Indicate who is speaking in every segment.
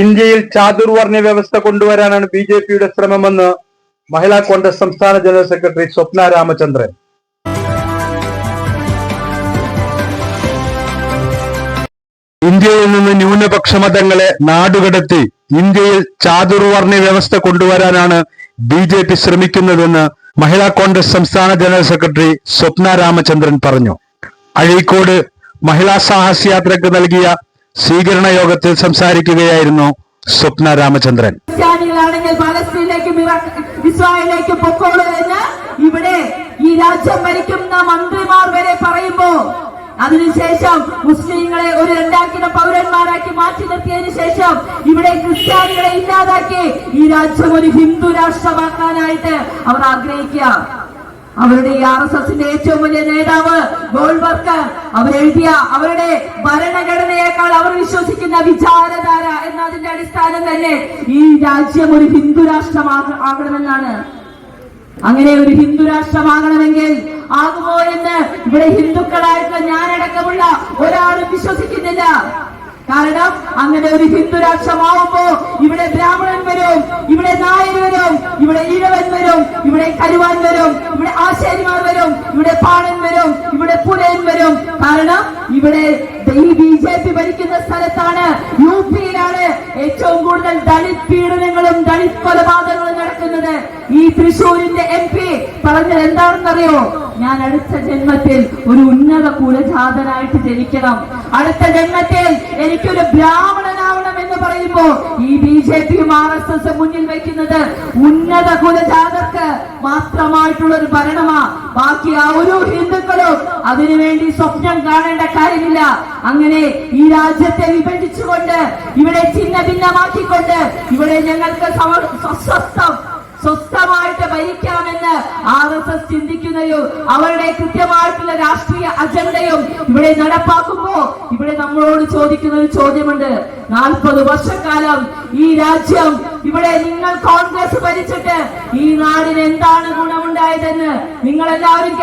Speaker 1: ഇന്ത്യയിൽ ചാതുർവർണ വ്യവസ്ഥ കൊണ്ടുവരാനാണ് ബി ജെ പിയുടെ ശ്രമമെന്ന് മഹിളാ കോൺഗ്രസ് സംസ്ഥാന ജനറൽ സെക്രട്ടറി സ്വപ്ന രാമചന്ദ്രൻ. ഇന്ത്യയിൽ നിന്ന് ന്യൂനപക്ഷ മതങ്ങളെ നാടുകടത്തി ഇന്ത്യയിൽ ചാതുർവർണ വ്യവസ്ഥ കൊണ്ടുവരാനാണ് ബി ജെ പി ശ്രമിക്കുന്നതെന്ന് മഹിളാ കോൺഗ്രസ് സംസ്ഥാന ജനറൽ സെക്രട്ടറി സ്വപ്ന രാമചന്ദ്രൻ പറഞ്ഞു. അഴീക്കോട് മഹിളാ സാഹസ് യാത്രയ്ക്ക് നൽകിയ സ്വീകരണ യോഗത്തിൽ സംസാരിക്കുകയായിരുന്നു സ്വപ്ന രാമചന്ദ്രൻ.
Speaker 2: ഇവിടെ ഈ രാജ്യം ഭരിക്കുന്ന മന്ത്രിമാർ വരെ പറയുമ്പോ അതിനുശേഷം മുസ്ലിങ്ങളെ ഒരു രണ്ടാക്കിട പൗരന്മാരാക്കി മാറ്റി നിർത്തിയതിനു ശേഷം ഇവിടെ ക്രിസ്ത്യാനികളെ ഇല്ലാതാക്കി ഈ രാജ്യം ഒരു ഹിന്ദു രാഷ്ട്രമാക്കാനായിട്ട് അവർ ആഗ്രഹിക്കുക. അവരുടെ ഈ ആർ എസ് എസിന്റെ ഏറ്റവും വലിയ നേതാവ് ഗോൾവർക്കർ അവരെഴുതിയ അവരുടെ ഭരണഘടനയേക്കാൾ അവർ വിശ്വസിക്കുന്ന വിചാരധാര എന്നതിന്റെ അടിസ്ഥാനം തന്നെ ഈ രാജ്യം ഒരു ഹിന്ദു രാഷ്ട്രമാകണമെന്നാണ് അങ്ങനെ ഒരു ഹിന്ദു രാഷ്ട്രമാകണമെങ്കിൽ ആകുമോ എന്ന് ഇവിടെ ഹിന്ദുക്കളായിട്ടുള്ള ഞാനടക്കമുള്ള ഒരാളും വിശ്വസിക്കുന്നില്ല. കാരണം അങ്ങനെ ഒരു ഹിന്ദു രാഷ്ട്രമാവുമ്പോ ഇവിടെ ബ്രാഹ്മണൻ വരും ഇവിടെ നായർ വരും ഇവിടെ ഈഴവൻ വരും ഇവിടെ കരുവാൻ വരും ഇവിടെ ആശാരിമാർ വരും ഇവിടെ പാണൻ വരും ഇവിടെ പുലയൻ വരും. കാരണം ഇവിടെ ഈ ഭരിക്കുന്ന സ്ഥലത്താണ് യു പിയിലാണ് ഏറ്റവും കൂടുതൽ ദളിത് പീഡനങ്ങളും ദളിത് കൊലപാതകങ്ങളും നടക്കുന്നത്. ഈ തൃശൂരിന്റെ എം പി പറഞ്ഞത് എന്താണെന്നറിയോ? ഞാൻ അടുത്ത ജന്മത്തിൽ ഒരു ഉന്നത കുലജാതനായിട്ട് ജനിക്കണം. അടുത്ത ജന്മത്തിൽ എനിക്കൊരു ബ്രാഹ്മണനാവണം എന്ന് പറയുമ്പോ ഈ ബി ജെ പിയും ആർ എസ് എസ് മുന്നിൽ വെക്കുന്നത് ഉന്നത കുലജാതർക്ക് മാത്രമായിട്ടുള്ള ഒരു ഭരണമാ. ബാക്കി ആ ഒരു ഹിന്ദുക്കളും അതിനുവേണ്ടി സ്വപ്നം കാണേണ്ട കാര്യമില്ല. അങ്ങനെ ഈ രാജ്യത്തെ വിഭജിച്ചുകൊണ്ട് ഇവിടെ ചിഹ്ന ഭിന്നമാക്കിക്കൊണ്ട് ഇവിടെ ഞങ്ങൾക്ക് സ്വസ്ഥം സ്വസ്ഥമായിട്ട് ഭരിക്കാമെന്ന് ആർ എസ് എസ് ചിന്തിക്കുന്നതും അവരുടെ കൃത്യമായിട്ടുള്ള രാഷ്ട്രീയ അജണ്ടയും ഇവിടെ നടപ്പാക്കുമ്പോ ഇവിടെ നമ്മളോട് ചോദിക്കുന്ന ഒരു ചോദ്യമുണ്ട്. നാൽപ്പത് വർഷക്കാലം ഈ രാജ്യം ഇവിടെ നിങ്ങൾ കോൺഗ്രസ് ഭരിച്ചിട്ട് ഈ നാടിന് എന്താണ് ഗുണമുണ്ടായതെന്ന് നിങ്ങൾ എല്ലാവരും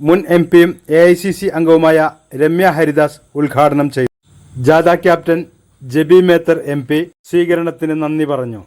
Speaker 1: മുൻ എം പിയും എ ഐ സി സി അംഗവുമായ രമ്യ ഹരിദാസ് ഉദ്ഘാടനം ചെയ്തു. ജാഥ captain Jebi Mather M P സ്വീകരണത്തിന് നന്ദി പറഞ്ഞു.